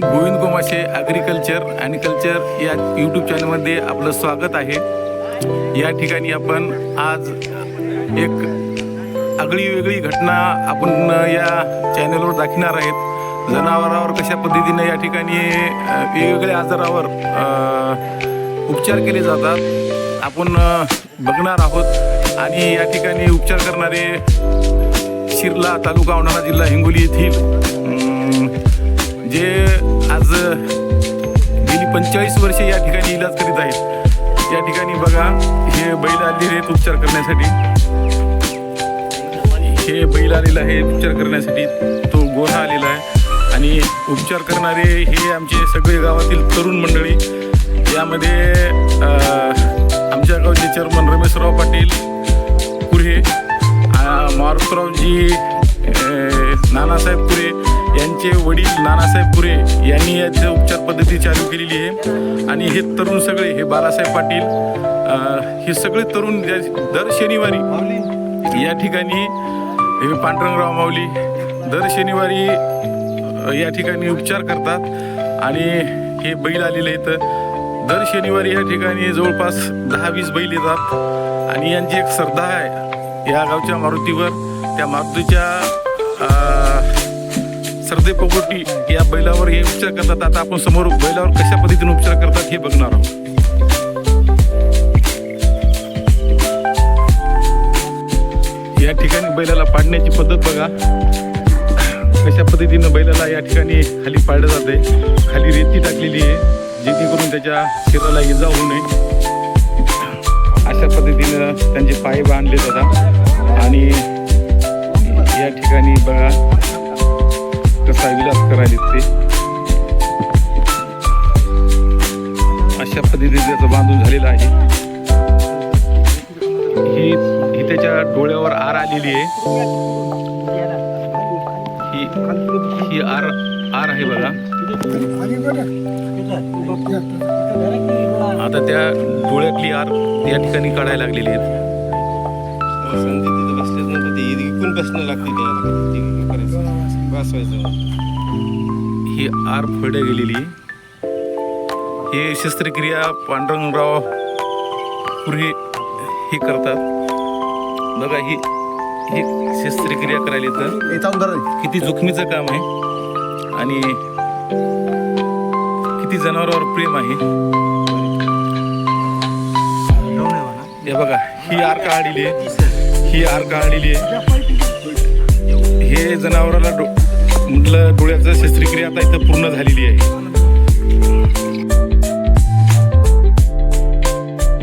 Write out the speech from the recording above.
Govind Gomashe agriculture आणि culture या YouTube चॅनलमध्ये आपलं स्वागत आहे. या ठिकाणी आपण आज एक आगळी वेगळी घटना आपण या चॅनलवर दाखवणार आहेत. जनावरावर कशा पद्धतीनं या ठिकाणी वेगवेगळ्या आजारावर उपचार केले जातात आपण बघणार आहोत. आणि या ठिकाणी उपचार करणारे शिरला तालुका औंढाणा जिल्हा हिंगोली येथील पंचेचाळीस वर्षे या ठिकाणी इलाज करीत आहेत. या ठिकाणी बघा हे बैल आलेले आहेत उपचार करण्यासाठी. हे बैल आलेलं आहे उपचार करण्यासाठी. तो गोरा आलेला आहे. आणि उपचार करणारे हे आमचे सगळे गावातील तरुण मंडळी यामध्ये आमच्या गावचे चेअरमन रमेशराव पाटील कुरे मारुतरावजी नानासाहेब पुरे त्यांचे वडील नानासाहेब पुरे यांनी याची उपचार पद्धती चालू केलेली आहे. आणि हे तरुण सगळे हे बालासाहेब पाटील हे सगळे तरुण दर शनिवारी या ठिकाणी हे पांडुरंगराव माऊली दर शनिवारी या ठिकाणी उपचार करतात. आणि हे बैल आलेले आहेत. दर शनिवारी या ठिकाणी जवळपास दहा वीस बैल येतात. आणि यांची एक श्रद्धा आहे. या गावच्या मारुतीवर त्या मारुतीच्या श्रद्धेपोटी या बैलावर हे उपचार करतात. आता आपण समोर बैलावर कशा पद्धतीने उपचार करतात हे बघणार आहोत. या ठिकाणी बैलाला पाडण्याची पद्धत बघा. कशा पद्धतीनं बैलाला या ठिकाणी खाली पाडलं जाते. खाली रेती टाकलेली आहे. जेणेकरून त्याच्या शरीराला इजा होऊ नये. अशा पद्धतीनं त्यांचे पाय बांधले जातात. आणि या ठिकाणी बघा. कसा विलास करायला ते. अशा पद्धतीने त्याचं बांधून झालेलं आहे. ही ही त्याच्या डोळ्यावर आर आलेली आहे. ही ही आर आर आहे बघा. आता त्या डोळ्यातली आर या ठिकाणी काढायला लागलेली आहेत. संधी बसणं लागते त्याला ही आर फोडल्या गेलेली. हे शस्त्रक्रिया पांडुरंगराव पुरे हे करतात. बघा ही ही शस्त्रक्रिया करायला तर किती जोखमीचं काम आहे. आणि किती जनावरावर प्रेम आहे. हे बघा ही आर काढलेली आहे. ही आर काढलेली आहे. हे जनावराला डो म्हटलं डोळ्याचं शस्त्रक्रिया आता इथं पूर्ण झालेली आहे.